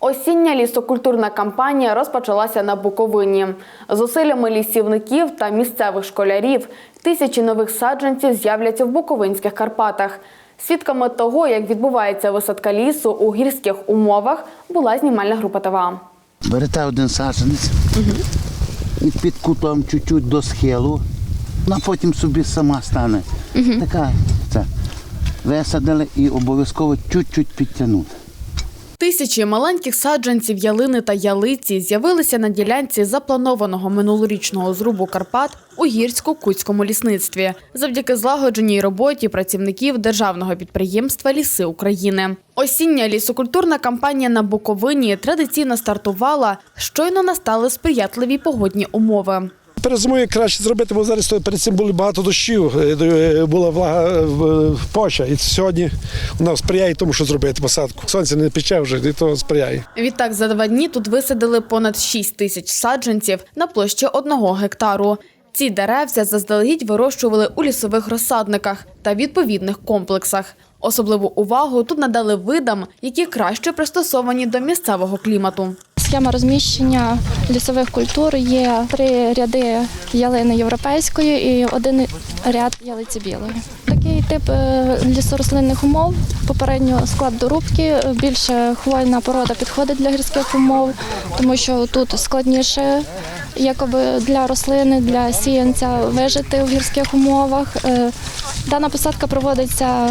Осіння лісокультурна кампанія розпочалася на Буковині. Зусиллями лісівників та місцевих школярів тисячі нових саджанців з'являться в Буковинських Карпатах. Свідками того, як відбувається висадка лісу у гірських умовах, була знімальна група ТВА. Берете один саджанець і під кутом чуть-чуть до схилу, ну, а потім собі сама стане. Така це. Висадили і обов'язково чуть-чуть підтягнути. Тисячі маленьких саджанців ялини та ялиці з'явилися на ділянці запланованого минулорічного зрубу Карпат у гірсько-кутському лісництві завдяки злагодженій роботі працівників державного підприємства Ліси України. Осіння лісокультурна кампанія на Буковині традиційно стартувала, щойно настали сприятливі погодні умови. Перед зимою краще зробити, бо зараз перед цим були багато дощів, е, е, була влага е, в- поча. І сьогодні вона сприяє тому, що зробити посадку. Сонце не пече вже, і то сприяє. Відтак за два дні тут висадили понад 6 тисяч саджанців на площі одного гектару. Ці деревця заздалегідь вирощували у лісових розсадниках та відповідних комплексах. Особливу увагу тут надали видам, які краще пристосовані до місцевого клімату. Схема розміщення лісових культур є три ряди ялини європейської і один ряд ялиці білої. Такий тип е, лісорослинних умов. Попередньо склад дорубки, більше хвойна порода підходить для гірських умов, тому що тут складніше якоби для рослини, для сіянця вижити в гірських умовах. Е, Дана посадка проводиться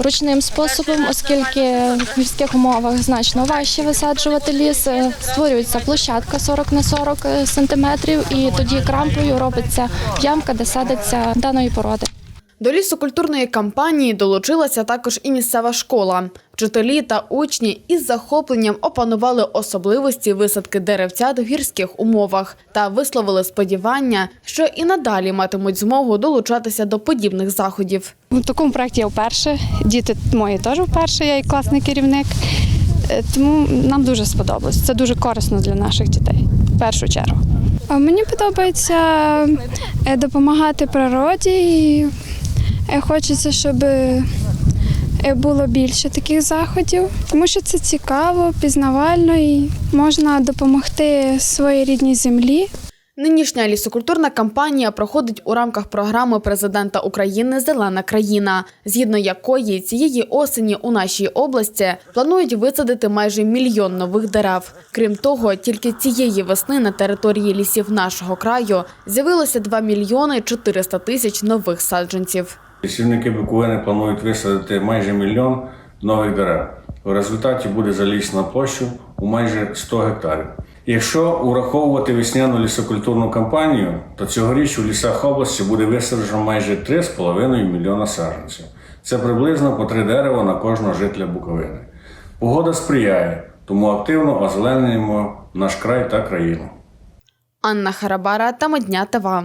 ручним способом, оскільки в гірських умовах значно важче висаджувати ліс. Е, Створюється площадка 40 на 40 сантиметрів, і тоді крампою робиться ямка, де садиться даної породи. До лісокультурної кампанії долучилася також і місцева школа. Вчителі та учні із захопленням опанували особливості висадки деревцят в гірських умовах та висловили сподівання, що і надалі матимуть змогу долучатися до подібних заходів. У такому проєкті я вперше. Діти мої теж вперше, я і класний керівник. Е, Тому нам дуже сподобалось. Це дуже корисно для наших дітей в першу чергу. Мені подобається е, допомагати природі і хочеться, щоб е, було більше таких заходів, тому що це цікаво, пізнавально і можна допомогти своїй рідній землі. Нинішня лісокультурна кампанія проходить у рамках програми президента України Зелена країна, згідно якої цієї осені у нашій області планують висадити майже мільйон нових дерев. Крім того, тільки цієї весни на території лісів нашого краю з'явилося 2 мільйони 400 тисяч нових саджанців. Лісівники Буковини планують висадити майже мільйон нових дерев. В результаті буде залісна площу у майже 100 гектарів. Якщо ураховувати весняну лісокультурну кампанію, то цьогоріч у лісах області буде висаджено майже 3,5 мільйона саджанців. Це приблизно по три дерева на кожного жителя Буковини. Погода сприяє, тому активно озеленюємо наш край та країну. Анна Харабара та Медня ТВА.